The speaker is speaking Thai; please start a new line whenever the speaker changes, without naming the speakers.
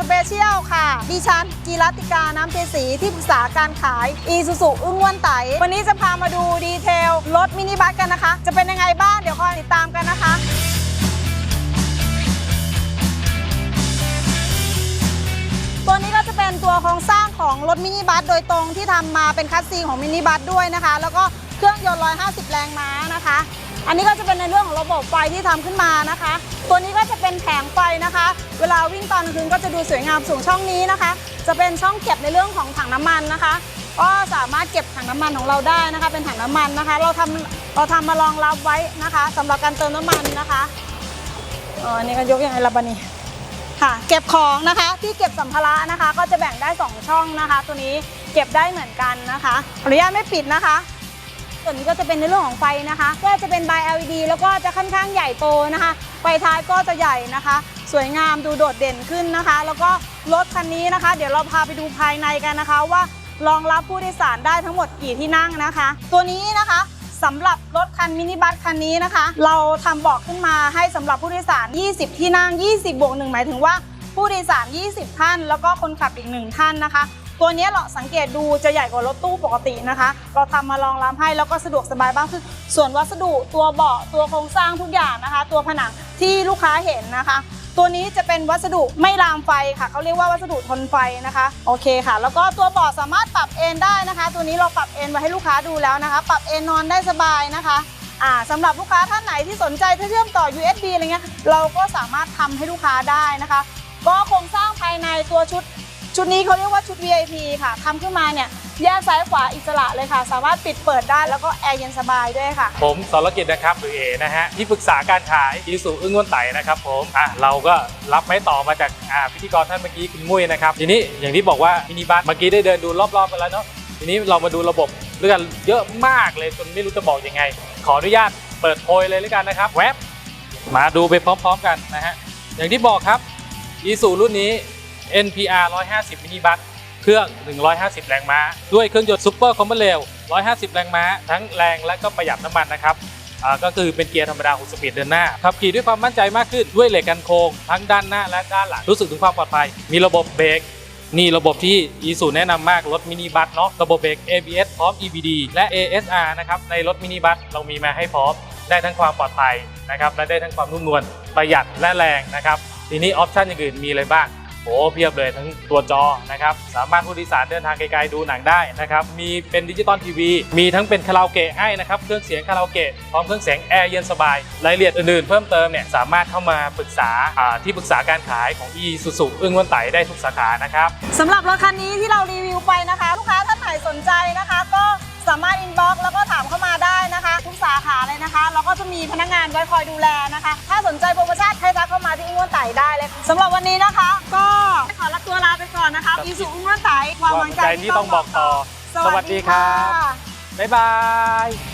สเปเชียลค่ะ ดิฉันจีรัติกาน้ำเพสีที่ปรึกษาการขาย อีซูซูอึ้งอ้วนไต วันนี้จะพามาดูดีเทลรถมินิบัสกันนะคะ จะเป็นยังไงบ้างเดี๋ยวคอยติดตามกันนะคะตัวนี้ก็จะเป็นตัวโครงสร้างของรถมินิบัสโดยตรงที่ทำมาเป็นคัสซีของมินิบัสด้วยนะคะ แล้วก็เครื่องยนต์ 150 แรงม้านะคะ อันนี้ก็จะเป็นในเรื่องของระบบไฟที่ทำขึ้นมานะคะ ตัวนี้ก็จะเป็นแผงไฟนะคะ เวลาวิ่งตอนกลางคืนก็จะดูสวยงามสูงช่องนี้นะคะ จะเป็นช่องเก็บในเรื่องของถังน้ำมันนะคะ ก็สามารถเก็บถังน้ำมันของเราได้นะคะ เป็นถังน้ำมันนะคะ เราทำเราทำมารองรับไว้นะคะสำหรับการเติมน้ำมันนะคะอ๋ออันนี้ก็ยกยังไงละบานี่ค่ะเก็บของนะคะที่เก็บสัมภาระนะคะ ก็จะแบ่งได้ 2 ช่องนะคะ ตัวนี้เก็บได้เหมือนกันนะคะอนุญาตไม่ปิดนะคะส่วนนี้ก็จะเป็นในเรื่องของไฟนะคะ ก็จะเป็น by LED แล้วก็จะค่อนข้างใหญ่โตนะคะไฟท้ายก็จะใหญ่นะคะ สวยงามดูโดดเด่นขึ้นนะคะ แล้วก็รถคันนี้นะคะ เดี๋ยวเราพาไปดูภายในกันนะคะ ว่ารองรับผู้โดยสารได้ทั้งหมดกี่ที่นั่งนะคะ ตัวนี้นะคะสำหรับรถคันมินิบัสคันนี้นะคะ เราทำเบอกขึ้นมาให้สำหรับผู้โดยสาร 20 ที่นั่ง 20บวกหนึ่งหมายถึงว่าผู้โดยสาร 20 ท่าน แล้วก็คนขับอีกหนึ่งท่านนะคะ ตัวนี้เราสังเกตดูจะใหญ่กว่ารถตู้ปกตินะคะ เราทำมารองรับให้แล้วก็สะดวกสบายบ้างคือส่วนวัสดุตัวเบาะตัวโครงสร้างทุกอย่างนะคะ ตัวผนังที่ลูกค้าเห็นนะคะ ตัวนี้จะเป็นวัสดุไม่ลามไฟค่ะเขาเรียกว่าวัสดุทนไฟนะคะโอเคค่ะ แล้วก็ตัวเบาะสามารถปรับเอนได้นะคะ ตัวนี้เราปรับเอนไว้ให้ลูกค้าดูแล้วนะคะ ปรับเอนนอนได้สบายนะคะอ่าสำหรับลูกค้าท่านไหนที่สนใจเชื่อมต่อ USB อะไรเงี้ยเราก็สามารถทำให้ลูกค้าได้นะคะ ก็โครงสร้างภายในตัวชุด ชุดนี้เขาเรียกว่าชุด VIP ค่ะทำขึ้นมาเนี่ย แยกซ้ายขวาอิสระเลยค่ะ สามารถปิดเปิดได้แล้วก็แอร์เย็นสบายด้วยค่ะ
ผมสรกิจนะครับหรือเอนะฮะที่ปรึกษาการขายอีสุอึ้งวนไตนะครับผมอะเราก็รับไม้ต่อมาจากอ่าพิธีกรท่านเมื่อกี้คุณมุ้ยนะครับทีนี้อย่างที่บอกว่ามินิบัสเมื่อกี้ได้เดินดูรอบๆไปแล้วเนาะทีนี้เรามาดูระบบเรื่องเยอะมากเลยจนไม่รู้จะบอกยังไง ขออนุญาตเปิดโพยเลยแล้วกันนะครับแวบมาดูไปพร้อม ๆ กันนะฮะอย่างที่บอกครับอีสุรุ่นนี้ NPR 150มินิบัส เครื่อง 150 แรงม้า ด้วยเครื่องยนต์ซูเปอร์คอมเบอร์เรล150 แรงม้า ทั้งแรงและก็ประหยัดน้ำมันนะครับก็คือเป็นเกียร์ธรรมดา 6 สปีดเดินหน้าขับขี่ด้วยความมั่นใจมากขึ้นด้วยเหล็กกันโค้งทั้งด้านหน้าและด้านหลังรู้สึกถึงความปลอดภัย มีระบบเบรกนี่ระบบที่ e ูแนะนำมากรถมินิบัสเนาะระบบเบรก ABS พร้อม EBD และ ASR นะครับในรถมินิบัสเรามีมาให้พร้อม ได้ทั้งความปลอดภัยนะครับและได้ทั้งความนุ่มนวลประหยัดและแรงนะครับทีนี้ออปชันอย่างอื่นมีอะไรบ้าง โอ้เพียบเลยทั้งตัวจอนะครับสามารถผู้โดยสารเดินทางไกลๆดูหนังได้นะครับมีเป็นดิจิตอลทีวีมีทั้งเป็นคาราโอเกะให้นะครับเครื่องเสียงคาราโอเกะพร้อมเครื่องเสียงแอร์เย็นสบายรายละเอียดอื่นๆ เพิ่มเติมเนี่ยสามารถเข้ามาปรึกษาที่ปรึกษาการขายของ e สุสุอึ้งวันไตได้ทุกสาขานะครับ
สำหรับรถคันนี้ที่เรารีวิวไปนะคะลูกค้าท่านไหนสนใจนะคะ ก็สามารถอินบ็อกซ์แล้วก็ถามเข้ามาได้นะคะ ทุกสาขาเลยนะคะ แล้วก็จะมีพนักงานไว้คอยดูแลนะคะ ถ้าสนใจโปรโมชั่นให้ทักเข้ามาที่อุ้งวนไต่ได้เลยสำหรับวันนี้นะคะ อนนะคะอีสุอุ้งวนไต่ความหวังใจ
ที่ต้องบอกต่อ
สวัสดีค่ะ
บ๊ายบาย